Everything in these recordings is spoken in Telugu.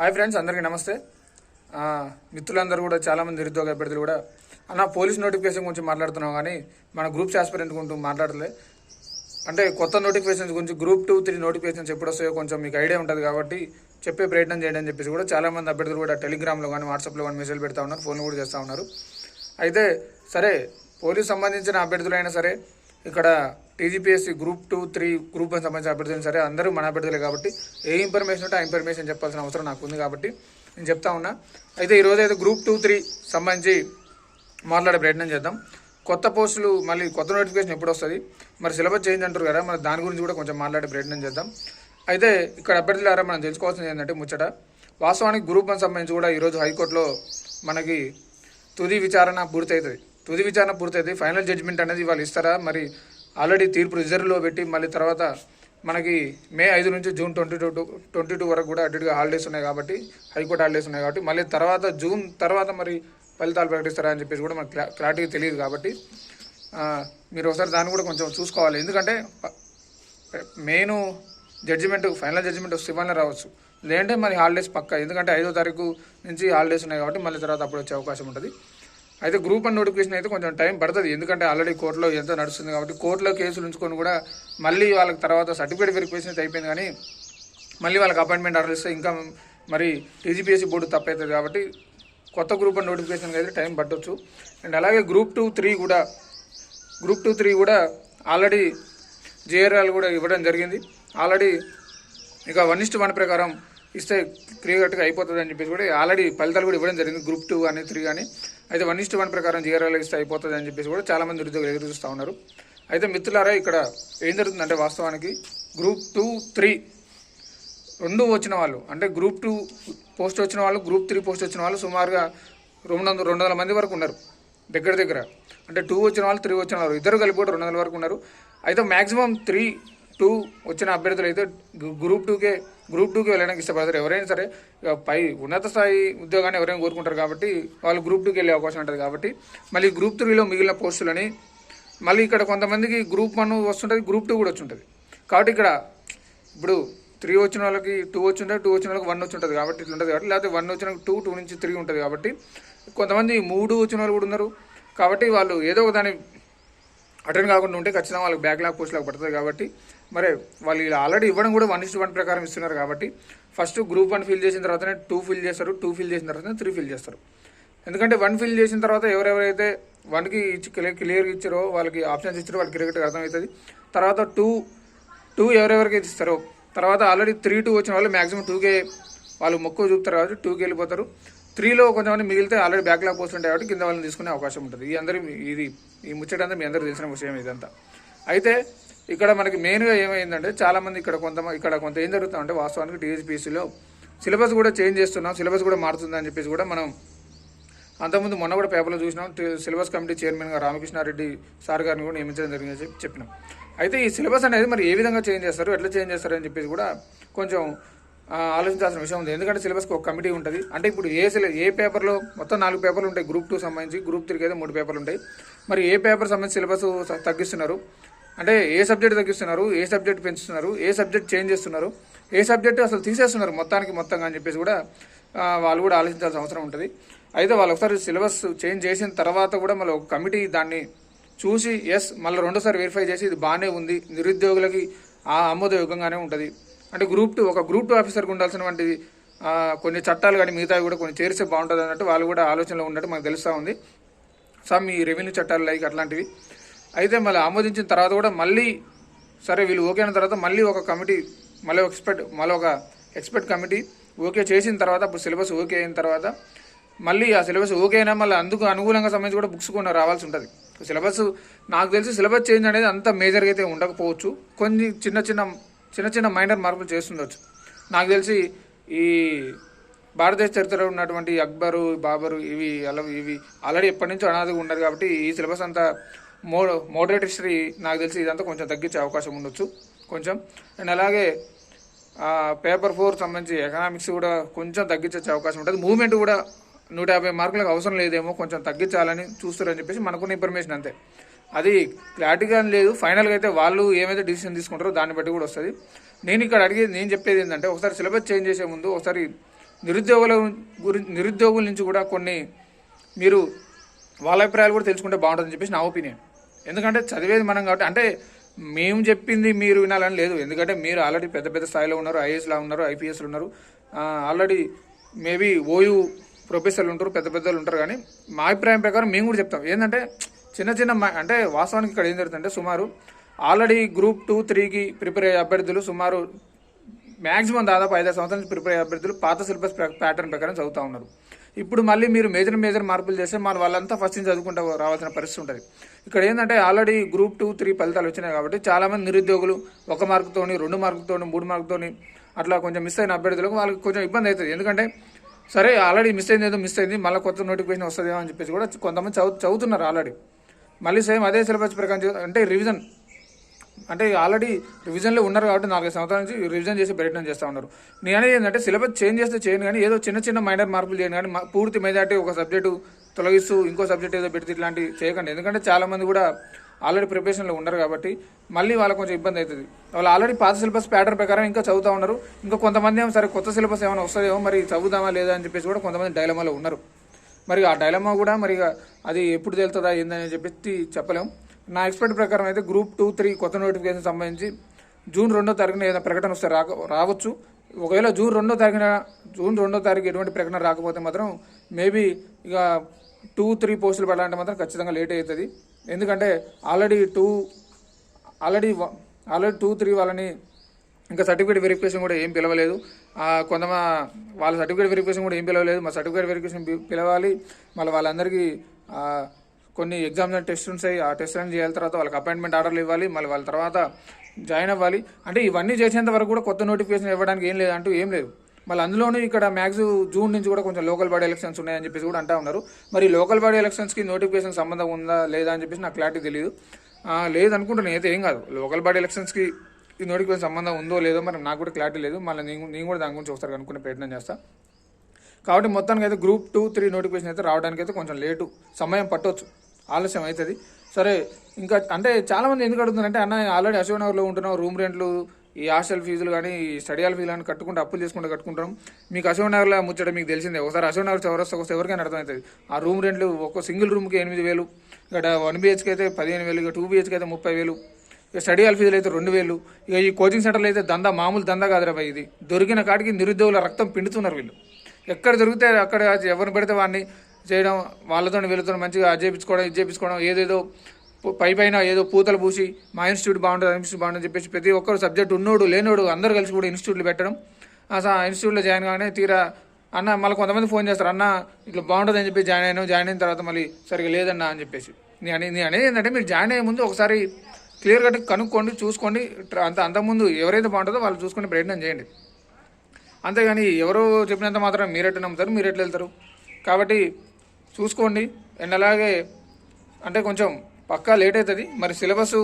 హాయ్ ఫ్రెండ్స్ అందరికీ నమస్తే. మిత్రులందరూ కూడా చాలామంది నిరుద్యోగ అభ్యర్థులు కూడా. అన్న పోలీస్ నోటిఫికేషన్ గురించి మాట్లాడుతున్నాం కానీ మన గ్రూప్స్ ఆస్పిరెంట్ గురించి మాట్లాడలే? అంటే కొత్త నోటిఫికేషన్స్ గురించి గ్రూప్ టూ త్రీ నోటిఫికేషన్స్ ఎప్పుడు వస్తాయో కొంచెం మీకు ఐడియా ఉంటుంది కాబట్టి చెప్పే ప్రయత్నం చేయండి అని చెప్పేసి కూడా చాలామంది అభ్యర్థులు కూడా టెలిగ్రామ్లో కానీ వాట్సాప్లో కానీ మెసేజ్ పెడతా ఉన్నారు ఫోన్లు కూడా చేస్తూ ఉన్నారు. అయితే సరే పోలీస్ సంబంధించిన అభ్యర్థులైనా సరే ఇక్కడ TGPSC group two three group one సంబంధించిన అభ్యర్థులు సరే అందరూ మన అభ్యర్థులే కాబట్టి ఏ ఇన్ఫర్మేషన్ ఉంటే ఆ ఇన్ఫర్మేషన్ చెప్పాల్సిన అవసరం నాకు ఉంది కాబట్టి నేను చెప్తా ఉన్నా. అయితే ఈరోజు అయితే గ్రూప్ టూ త్రీ సంబంధించి మాట్లాడే ప్రయత్నం చేద్దాం. కొత్త పోస్టులు మళ్ళీ కొత్త నోటిఫికేషన్ ఎప్పుడు వస్తుంది? మరి సిలబస్ చేంజ్ అంటారు కదా మరి దాని గురించి కూడా కొంచెం మాట్లాడే ప్రయత్నం చేద్దాం. అయితే ఇక్కడ అభ్యర్థులారా మనం తెలుసుకోవాల్సింది ఏంటంటే ముచ్చట వాస్తవానికి గ్రూప్ వన్ సంబంధించి కూడా ఈరోజు హైకోర్టులో మనకి తుది విచారణ పూర్తవుతుంది తుది విచారణ పూర్తయితే ఫైనల్ జడ్జిమెంట్ అనేది వాళ్ళు ఇస్తారా? మరి ఆల్రెడీ తీర్పు రిజర్వ్లో పెట్టి మళ్ళీ తర్వాత మనకి మే ఐదు నుంచి June twenty two twenty two వరకు కూడా అటుగా హాలిడేస్ ఉన్నాయి కాబట్టి హైకోర్టు హాలిడేస్ ఉన్నాయి కాబట్టి మళ్ళీ తర్వాత జూన్ తర్వాత మరి ఫలితాలు ప్రకటిస్తారా అని చెప్పేసి కూడా మనకు క్లా క్లారిటీ తెలియదు కాబట్టి మీరు ఒకసారి దాన్ని కూడా కొంచెం చూసుకోవాలి. ఎందుకంటే మెయిన్ జడ్జిమెంట్ ఫైనల్ జడ్జిమెంట్ వస్తే ఇవ్వాలని రావచ్చు. లేదంటే మరి హాలిడేస్ పక్క. ఎందుకంటే ఐదో తారీఖు నుంచి హాలిడేస్ ఉన్నాయి కాబట్టి మళ్ళీ తర్వాత అప్పుడు వచ్చే అవకాశం ఉంటుంది. అయితే గ్రూప్ వన్ నోటిఫికేషన్ అయితే కొంచెం టైం పడుతుంది. ఎందుకంటే ఆల్రెడీ కోర్టులో ఎంత నడుస్తుంది కాబట్టి కోర్టులో కేసులు ఉంచుకొని కూడా మళ్ళీ వాళ్ళకి తర్వాత సర్టిఫికేట్ వెరిఫికేషన్ అయితే అయిపోయింది కానీ మళ్ళీ వాళ్ళకి అపాయింట్మెంట్ ఆర్డర్ ఇస్తే ఇంకా మరి టీజీపీఎస్సీ బోర్డు తప్పవుతుంది కాబట్టి కొత్త గ్రూప్ వన్ నోటిఫికేషన్కి అయితే టైం పట్టవచ్చు అండ్ అలాగే గ్రూప్ టూ త్రీ కూడా గ్రూప్ టూ త్రీ కూడా ఆల్రెడీ జేఆర్ఎల్ కూడా ఇవ్వడం జరిగింది. ఆల్రెడీ ఇక వన్ ఇస్ట్ వన్ ప్రకారం ఇస్తే క్లియర్గా అయిపోతుంది అని చెప్పేసి కూడా ఆల్రెడీ ఫలితాలు కూడా ఇవ్వడం జరిగింది. గ్రూప్ టూ కానీ త్రీ కానీ. అయితే వన్ ఇస్ట్ వన్ ప్రకారం జీఆర్ఎల్ ఇస్తే అయిపోతుంది అని చెప్పేసి కూడా చాలామంది నిరుద్యోగులు ఎదురు చూస్తూ ఉన్నారు. అయితే మిత్రులారా ఇక్కడ ఏం జరుగుతుందంటే వాస్తవానికి గ్రూప్ టూ త్రీ రెండు వచ్చిన వాళ్ళు అంటే గ్రూప్ టూ పోస్ట్ వచ్చిన వాళ్ళు గ్రూప్ త్రీ పోస్ట్ వచ్చిన వాళ్ళు సుమారుగా రెండు వందల రెండు వందల మంది వరకు ఉన్నారు దగ్గర దగ్గర. అంటే టూ వచ్చిన వాళ్ళు త్రీ వచ్చిన వాళ్ళు ఇద్దరు కలిపి కూడా రెండు వందల వరకు ఉన్నారు. అయితే మ్యాక్సిమం త్రీ టూ వచ్చిన అభ్యర్థులు అయితే గ్రూప్ టూకే గ్రూప్ టూకి వెళ్ళడానికి ఇష్టపడతారు. ఎవరైనా సరే పై ఉన్నత స్థాయి ఉద్యోగాన్ని ఎవరైనా కోరుకుంటారు కాబట్టి వాళ్ళు గ్రూప్ టూకి వెళ్ళే అవకాశం ఉంటుంది కాబట్టి మళ్ళీ గ్రూప్ త్రీలో మిగిలిన పోస్టులని మళ్ళీ ఇక్కడ కొంతమందికి గ్రూప్ వన్ వస్తుంటుంది గ్రూప్ టూ కూడా వచ్చి కాబట్టి ఇక్కడ ఇప్పుడు త్రీ వచ్చిన వాళ్ళకి టూ వచ్చి ఉంటుంది టూ వచ్చిన వాళ్ళకి వన్ వచ్చి ఉంటుంది కాబట్టి ఇట్లా ఉంటుంది కాబట్టి లేకపోతే వన్ వచ్చిన టూ టూ నుంచి త్రీ ఉంటుంది కాబట్టి కొంతమంది మూడు వచ్చిన వాళ్ళు కూడా ఉన్నారు. కాబట్టి వాళ్ళు ఏదో ఒక దాని అటెండ్ కాకుండా ఉంటే ఖచ్చితంగా వాళ్ళకి బ్యాక్లాగ్ పోస్ట్లకు పడుతుంది కాబట్టి మరి వాళ్ళు ఇలా ఆల్రెడీ ఇవ్వడం కూడా వన్ ఇస్ వన్ ప్రకారం ఇస్తున్నారు కాబట్టి ఫస్ట్ గ్రూప్ వన్ ఫిల్ చేసిన తర్వాతనే టూ ఫిల్ చేస్తారు టూ ఫిల్ చేసిన తర్వాత త్రీ ఫిల్ చేస్తారు. ఎందుకంటే వన్ ఫిల్ చేసిన తర్వాత ఎవరెవరైతే వన్కి ఇచ్చి క్లియర్ క్లియర్గా ఇచ్చారో వాళ్ళకి ఆప్షన్స్ ఇచ్చారో వాళ్ళకి క్రికెట్ అర్థమవుతుంది. తర్వాత టూ టూ ఎవరెవరికి ఇస్తారో తర్వాత ఆల్రెడీ త్రీ టూ వచ్చిన వాళ్ళు మ్యాక్సిమం టూకే వాళ్ళు మొక్కు చూపుతారు కాబట్టి టూకి వెళ్ళిపోతారు. త్రీలో కొంతమంది మిగిలితే ఆల్రెడీ బ్యాక్లాగ్ పోస్ట్ ఉంటాయి కాబట్టి కింద వాళ్ళని తీసుకునే అవకాశం ఉంటుంది. ఈ అందరి ఇది ఈ ముచ్చట అంతా మీ అందరూ తెలిసిన విషయం ఇదంతా. అయితే ఇక్కడ మనకి మెయిన్గా ఏమైందంటే చాలామంది ఇక్కడ కొంత ఇక్కడ కొంత ఏం జరుగుతుందంటే వాస్తవానికి టీఎస్పీసీలో సిలబస్ కూడా చేంజ్ చేస్తున్నాం సిలబస్ కూడా మారుతుందని చెప్పేసి కూడా మనం అంతకుముందు మొన్న కూడా పేపర్లో చూసినాం సిలబస్ కమిటీ చైర్మన్గా రామకృష్ణారెడ్డి సార్ గారిని కూడా నియమించడం జరిగిందని చెప్పి చెప్పినాం. అయితే ఈ సిలబస్ అనేది మరి ఏ విధంగా చేంజ్ చేస్తారు ఎట్లా చేంజ్ చేస్తారు అని చెప్పేసి కూడా కొంచెం ఆలోచించాల్సిన విషయం ఉంది. ఎందుకంటే సిలబస్కి ఒక కమిటీ ఉంటుంది. అంటే ఇప్పుడు ఏ సిల ఏ పేపర్లో మొత్తం నాలుగు పేపర్లు ఉంటాయి గ్రూప్ టూ సంబంధించి గ్రూప్ త్రీకి అయితే మూడు పేపర్లు ఉంటాయి. మరి ఏ పేపర్ సంబంధించి సిలబస్ తగ్గిస్తున్నారు? అంటే ఏ సబ్జెక్ట్ తగ్గిస్తున్నారు ఏ సబ్జెక్ట్ పెంచుతున్నారు ఏ సబ్జెక్ట్ చేంజ్ చేస్తున్నారు ఏ సబ్జెక్ట్ అసలు తీసేస్తున్నారు మొత్తానికి మొత్తంగా అని చెప్పేసి కూడా వాళ్ళు కూడా ఆలోచించాల్సిన అవసరం ఉంటుంది. అయితే వాళ్ళు ఒకసారి సిలబస్ చేంజ్ చేసిన తర్వాత కూడా మళ్ళీ ఒక కమిటీ దాన్ని చూసి ఎస్ మళ్ళీ రెండోసారి వెరిఫై చేసి ఇది బాగానే ఉంది నిరుద్యోగులకి ఆ ఆమోదయోగంగానే ఉంటుంది. అంటే గ్రూప్ టూ ఒక గ్రూప్ టూ ఆఫీసర్కి ఉండాల్సినటువంటి కొన్ని చట్టాలు కానీ మిగతావి కూడా కొన్ని చేరిస్తే బాగుంటుంది అన్నట్టు వాళ్ళు కూడా ఆలోచనలో ఉన్నట్టు మనకు తెలుస్తూ ఉంది. సమ్ ఈ రెవెన్యూ చట్టాలు లైక్ అట్లాంటివి. అయితే మళ్ళీ ఆమోదించిన తర్వాత కూడా మళ్ళీ సరే వీళ్ళు ఓకే అయిన తర్వాత మళ్ళీ ఒక కమిటీ మళ్ళీ ఒక ఎక్స్పర్ట్ మళ్ళీ ఒక ఎక్స్పర్ట్ కమిటీ ఓకే చేసిన తర్వాత అప్పుడు సిలబస్ ఓకే అయిన తర్వాత మళ్ళీ ఆ సిలబస్ ఓకే అయినా మళ్ళీ అందుకు అనుకూలంగా సంబంధించి కూడా బుక్స్ కూడా రావాల్సి ఉంటుంది. సిలబస్ నాకు తెలిసి సిలబస్ చేంజ్ అనేది అంత మేజర్గా అయితే ఉండకపోవచ్చు. కొన్ని చిన్న చిన్న చిన్న చిన్న మైనర్ మార్పులు చేస్తుండొచ్చు. నాకు తెలిసి ఈ భారతదేశ చరిత్రలో ఉన్నటువంటి అక్బరు బాబరు ఇవి అలా ఇవి ఆల్రెడీ ఎప్పటి నుంచో అనాదిగా ఉన్నారు కాబట్టి ఈ సిలబస్ అంతా మో మోడరేట్ హిస్టరీ నాకు తెలిసి ఇదంతా కొంచెం తగ్గించే అవకాశం ఉండొచ్చు. కొంచెం. అండ్ అలాగే పేపర్ ఫోర్ సంబంధించి ఎకనామిక్స్ కూడా కొంచెం తగ్గించే అవకాశం ఉంటుంది. మూవ్మెంట్ కూడా నూట యాభై మార్కులకు అవసరం లేదేమో కొంచెం తగ్గించాలని చూస్తారని చెప్పేసి మనకున్న ఇన్ఫర్మేషన్ అంతే. అది క్లారిటీగా లేదు. ఫైనల్గా అయితే వాళ్ళు ఏమైతే డిసిషన్ తీసుకుంటారో దాన్ని బట్టి కూడా వస్తుంది. నేను ఇక్కడ అడిగేది నేను చెప్పేది ఏంటంటే ఒకసారి సిలబస్ చేంజ్ చేసే ముందు ఒకసారి నిరుద్యోగుల గురి నిరుద్యోగుల నుంచి కూడా కొన్ని మీరు వాళ్ళ అభిప్రాయాలు కూడా తెలుసుకుంటే బాగుంటుందని చెప్పేసి నా ఒపీనియన్. ఎందుకంటే చదివేది మనం కాబట్టి అంటే మేము చెప్పింది మీరు వినాలని లేదు. ఎందుకంటే మీరు ఆల్రెడీ పెద్ద పెద్ద స్థాయిలో ఉన్నారు ఐఏఎస్లా ఉన్నారు ఐపీఎస్లు ఉన్నారు. ఆల్రెడీ మేబీ ఓయూ ప్రొఫెసర్లు ఉంటారు పెద్ద పెద్దలు ఉంటారు కానీ మా అభిప్రాయం ప్రకారం మేము కూడా చెప్తాం. ఏంటంటే చిన్న చిన్న అంటే వాస్తవానికి ఇక్కడ ఏం జరుగుతుందంటే సుమారు ఆల్రెడీ గ్రూప్ టూ త్రీకి ప్రిపేర్ అయ్యే అభ్యర్థులు సుమారు మ్యాక్సిమం దాదాపు ఐదు సంవత్సరాల నుంచి ప్రిపేర్ అయ్యే అభ్యర్థులు పాత సిలబస్ ప్యాటర్న్ ప్రకారం చదువుతూ ఉన్నారు. ఇప్పుడు మళ్ళీ మీరు మేజర్ మేజర్ మార్పులు చేస్తే మన వాళ్ళంతా ఫస్ట్ నుంచి చదువుకుంటూ రావాల్సిన పరిస్థితి ఉంటుంది. ఇక్కడ ఏంటంటే ఆల్రెడీ గ్రూప్ టూ త్రీ ఫలితాలు వచ్చినాయి కాబట్టి చాలామంది నిరుద్యోగులు ఒక మార్కుతోని రెండు మార్కుతోని మూడు మార్కుతోని అట్లా కొంచెం మిస్ అయిన అభ్యర్థులకు వాళ్ళకి కొంచెం ఇబ్బంది అవుతుంది. ఎందుకంటే సరే ఆల్రెడీ మిస్ అయింది ఏదో మిస్ అయింది మళ్ళీ కొత్త నోటిఫికేషన్ వస్తుందేమో అని చెప్పేసి కూడా కొంతమంది చదువు చదువుతున్నారు ఆల్రెడీ మళ్ళీ సేమ్ అదే సిలబస్ ప్రకారం అంటే రివిజన్ అంటే ఆల్రెడీ రివిజన్లో ఉన్నారు కాబట్టి నాలుగైదు సంవత్సరాల నుంచి రివిజన్ చేసి ప్రయత్నం చేస్తూ ఉన్నారు. నేను అనేది ఏంటంటే సిలబస్ చేంజ్ చేస్తే చేయను కానీ ఏదో చిన్న చిన్న మైనర్ మార్పులు చేయను కానీ పూర్తి మెజార్టీ ఒక సబ్జెక్టు తొలగిస్తూ ఇంకో సబ్జెక్ట్ ఏదో పెడితే ఇట్లాంటి చేయకండి. ఎందుకంటే చాలామంది కూడా ఆల్రెడీ ప్రిపరేషన్లో ఉన్నారు కాబట్టి మళ్ళీ వాళ్ళకి కొంచెం ఇబ్బంది అవుతుంది. వాళ్ళు ఆల్రెడీ పాత సిలబస్ ప్యాటర్న్ ప్రకారం ఇంకా చదువుతూ ఉన్నారు. ఇంకా కొంతమంది ఏమో సరే కొత్త సిలబస్ ఏమైనా వస్తుందేమో మరి చదువుదామా లేదా అని చెప్పేసి కూడా కొంతమంది డైలమాలో ఉన్నారు. మరి ఆ డైలమా కూడా మరి అది ఎప్పుడు తేలుతుందా ఏందని చెప్పేసి చెప్పలేం. నా ఎక్స్పెక్ట్ ప్రకారం అయితే గ్రూప్ టూ త్రీ కొత్త నోటిఫికేషన్ సంబంధించి జూన్ రెండో తారీఖున ఏదైనా ప్రకటన వస్తే రాక రావచ్చు. ఒకవేళ జూన్ రెండో తారీఖున జూన్ రెండో తారీఖు ఎటువంటి ప్రకటన రాకపోతే మాత్రం మేబీ ఇక టూ త్రీ పోస్టులు పడాలంటే మాత్రం ఖచ్చితంగా లేట్ అవుతుంది. ఎందుకంటే already two already already two three వాళ్ళని ఇంకా సర్టిఫికేట్ వెరిఫికేషన్ కూడా ఏం పిలవలేదు. కొంతమ వాళ్ళ సర్టిఫికేట్ వెరిఫికేషన్ కూడా ఏం పిలవలేదు. మా సర్టిఫికేట్ వెరిఫికేషన్ పిలవాలి. మళ్ళీ వాళ్ళందరికీ కొన్ని ఎగ్జామ్స్ అండ్ టెస్ట్ ఉంటాయి. ఆ టెస్ట్ అని చేయాలి తర్వాత వాళ్ళకి అపాయింట్మెంట్ ఆర్డర్లు ఇవ్వాలి. మళ్ళీ వాళ్ళ తర్వాత జాయిన్ అవ్వాలి. అంటే ఇవన్నీ చేసేంత వరకు కూడా కొత్త నోటిఫికేషన్ ఇవ్వడానికి ఏం లేదు అంటూ ఏం లేదు. మళ్ళీ అందులోనూ ఇక్కడ మ్యాక్స్ జూన్ నుంచి కూడా కొంచెం లోకల్ బాడీ ఎలక్షన్స్ ఉన్నాయని చెప్పేసి కూడా అంటా ఉన్నారు. మరి లోకల్ బాడీ ఎలక్షన్స్కి నోటిఫికేషన్ సంబంధం ఉందా? లేదా అని చెప్పేసి నాకు క్లారిటీ తెలియదు లేదనుకుంటున్నాను అయితే ఏం కాదు. లోకల్ బాడీ ఎలక్షన్స్కి ఈ నోటిఫికేషన్ సంబంధం ఉందో లేదో మరి నాకు కూడా క్లారిటీ లేదు. మళ్ళీ నేను నేను కూడా దాని గురించి ఒకసారి అనుకునే ప్రయత్నం చేస్తా. కాబట్టి మొత్తానికి అయితే గ్రూప్ టూ త్రీ నోటిఫికేషన్ అయితే రావడానికి అయితే కొంచెం లేటు సమయం పట్టవచ్చు ఆలస్యం అవుతుంది. సరే ఇంకా అంటే చాలామంది ఎందుకు అడుగుతున్నారంటే అన్న ఆల్రెడీ అశోక్ నగర్లో ఉంటున్నాం రూమ్ రెంట్లు ఈ హాస్టల్ ఫీజులు కానీ ఈ స్టడీ హాల్ ఫీజులు కానీ కట్టుకుంటూ అప్పులు చేసుకుంటూ కట్టుకుంటాం. మీకు అశోక్ నగర్లో ముచ్చట మీకు తెలిసిందే. ఒకసారి అశోక్ నగర్ చౌరస్తాకు వస్తే ఎవరికైనా అర్థమవుతుంది. ఆ రూమ్ రెంట్లు ఒక సింగిల్ రూమ్కి ఎనిమిది వేలు ఇక్కడ వన్ బిహెచ్కి అయితే పదిహేను వేలు ఇక టూ బిహెచ్కి అయితే ముప్పై వేలు ఇక స్టడీ హాల్ ఫీజులు అయితే రెండు వేలు ఇక ఈ కోచింగ్ సెంటర్లు అయితే దందా మామూలు దందా కాదురా భయ్ ఇది. దొరికిన కాడికి నిరుద్యోగుల రక్తం పిండుతున్నారు వీళ్ళు. ఎక్కడ దొరికితే అక్కడ ఎవరిని పెడితే వాడిని చేయడం వాళ్ళతో వీళ్ళతో మంచిగా అది చేయించుకోవడం ఇది చేయించుకోవడం ఏదేదో పై పైన ఏదో పూతలు పూసి మా ఇన్స్టిట్యూట్ బాగుంటుంది ఇన్స్టిట్యూట్ బాగుంటుంది చెప్పేసి ప్రతి ఒక్కరు సబ్జెక్ట్ ఉన్నోడు లేనోడు అందరూ కలిసి కూడా ఇన్స్టిట్యూట్లు పెట్టడం. ఆ ఇన్స్టిట్యూట్లో జాయిన్ కాగానే తీరా అన్న మళ్ళీ కొంతమంది ఫోన్ చేస్తారు అన్న ఇట్లా బాగుంటుంది అని చెప్పి జాయిన్ అయ్యాను జాయిన్ అయిన తర్వాత మళ్ళీ సరిగా లేదన్న అని చెప్పేసి. నేను నేను అనేది ఏంటంటే మీరు జాయిన్ అయ్యే ముందు ఒకసారి క్లియర్ కట్ కనుక్కోండి చూసుకోండి అంత అంతకుముందు ఎవరైతే బాగుంటుందో వాళ్ళు చూసుకునే ప్రయత్నం చేయండి. అంతేగాని ఎవరో చెప్పినంత మాత్రం మీరెట్లా నమ్ముతారు మీరు ఎట్లా వెళ్తారు. కాబట్టి చూసుకోండి. అండ్ అలాగే అంటే కొంచెం పక్కా లేట్ అవుతుంది. మరి సిలబస్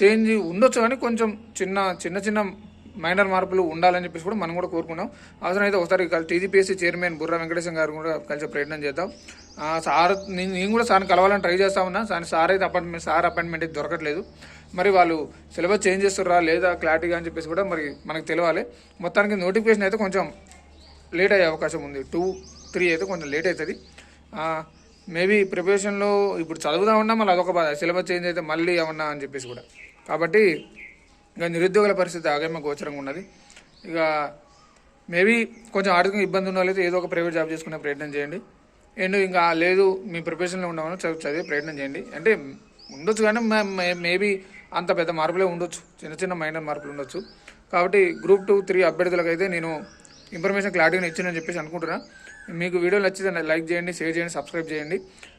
చేంజ్ ఉండొచ్చు కానీ కొంచెం చిన్న చిన్న చిన్న మైనర్ మార్పులు ఉండాలని చెప్పేసి కూడా మనం కూడా కోరుకున్నాం అవసరం అయితే ఒకసారి టీజీపీఎస్సీ చైర్మన్ బుర్రా వెంకటేశం గారు కూడా కలిసి ప్రయత్నం చేద్దాం. ఆ, సార్ నేను నేను కూడా సార్ని కలవాలని ట్రై చేస్తా ఉన్నా. సార్ సార్ అయితే అపాయింట్మెంట్ సార్ అపాయింట్మెంట్ అయితే దొరకట్లేదు. మరి వాళ్ళు సిలబస్ చేంజ్ చేస్తారా లేదా క్లారిటీగా అని చెప్పేసి కూడా మరి మనకు తెలియాలి మొత్తానికి నోటిఫికేషన్ అయితే కొంచెం లేట్ అయ్యే అవకాశం ఉంది. టూ త్రీ అయితే కొంచెం లేట్ అవుతుంది. మేబీ ప్రిపరేషన్లో ఇప్పుడు చదువుదా ఉన్నా మళ్ళీ అదొక బాధ. సిలబస్ చేంజ్ అయితే మళ్ళీ ఏమన్నా అని చెప్పేసి కూడా. కాబట్టి ఇక నిరుద్యోగుల పరిస్థితి ఆగేమో గోచరంగా ఉన్నది. ఇక మేబీ కొంచెం ఆర్థికంగా ఇబ్బంది ఉన్న వాళ్ళైతే ఏదో ఒక ప్రైవేట్ జాబ్ చేసుకునే ప్రయత్నం చేయండి. అండ్ ఇంకా లేదు మీ ప్రిపరేషన్లో ఉండమని చదువు చదివే ప్రయత్నం చేయండి. అంటే ఉండొచ్చు కానీ మేబీ అంత పెద్ద మార్పులే ఉండొచ్చు. చిన్న చిన్న మైనర్ మార్పులు ఉండొచ్చు. కాబట్టి గ్రూప్ టూ త్రీ అభ్యర్థులకైతే అయితే నేను ఇన్ఫర్మేషన్ క్లారిటీగా ఇచ్చిందని చెప్పేసి అనుకుంటున్నాను మీకు వీడియో నచ్చితే లైక్ చేయండి షేర్ చేయండి సబ్స్క్రైబ్ చేయండి.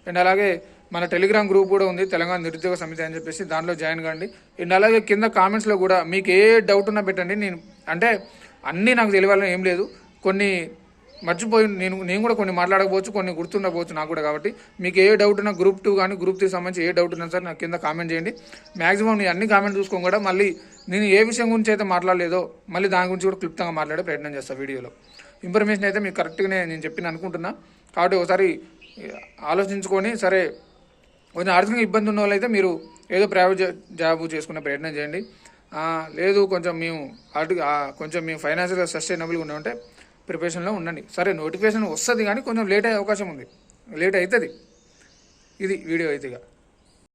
అండ్ అలాగే మన టెలిగ్రామ్ గ్రూప్ కూడా ఉంది తెలంగాణ నిరుద్యోగ సమితి అని చెప్పేసి దాంట్లో జాయిన్ కండి. అండ్ అలాగే కింద కామెంట్స్లో కూడా మీకు ఏ డౌట్ ఉన్నా పెట్టండి. నేను అంటే అన్నీ నాకు తెలియాలని ఏం లేదు. కొన్ని మర్చిపోయి నేను నేను కూడా కొన్ని మాట్లాడకపోవచ్చు కొన్ని గుర్తుండకపోవచ్చు నాకు కూడా కాబట్టి. మీకు ఏ డౌట్ ఉన్నా గ్రూప్ టూ కానీ గ్రూప్ త్రీ సంబంధించి ఏ డౌట్ ఉన్నా సరే నాకు కింద కామెంట్ చేయండి. మాక్సిమం నేను అన్ని కామెంట్ చూసుకోకుండా కూడా మళ్ళీ నేను ఏ విషయం గురించి అయితే మాట్లాడలేదో మళ్ళీ దాని గురించి కూడా క్లుప్తంగా మాట్లాడే ప్రయత్నం చేస్తాను వీడియోలో. ఇన్ఫర్మేషన్ అయితే మీకు కరెక్ట్గానే నేను చెప్పిన అనుకుంటున్నా. కాబట్టి ఒకసారి ఆలోచించుకొని సరే కొంచెం ఆర్థికంగా ఇబ్బంది ఉన్న వాళ్ళైతే మీరు ఏదో ప్రైవేట్ జాబ్ చేసుకునే ప్రయత్నం చేయండి. లేదు కొంచెం మేము ఆర్థిక కొంచెం మేము ఫైనాన్షియల్గా సస్టైనబుల్గా ఉన్నామంటే ప్రిపరేషన్లో ఉండండి. సరే నోటిఫికేషన్ వస్తుంది కానీ కొంచెం లేట్ అయ్యే అవకాశం ఉంది. లేట్ అవుతుంది ఇది వీడియో అయితే ఇక.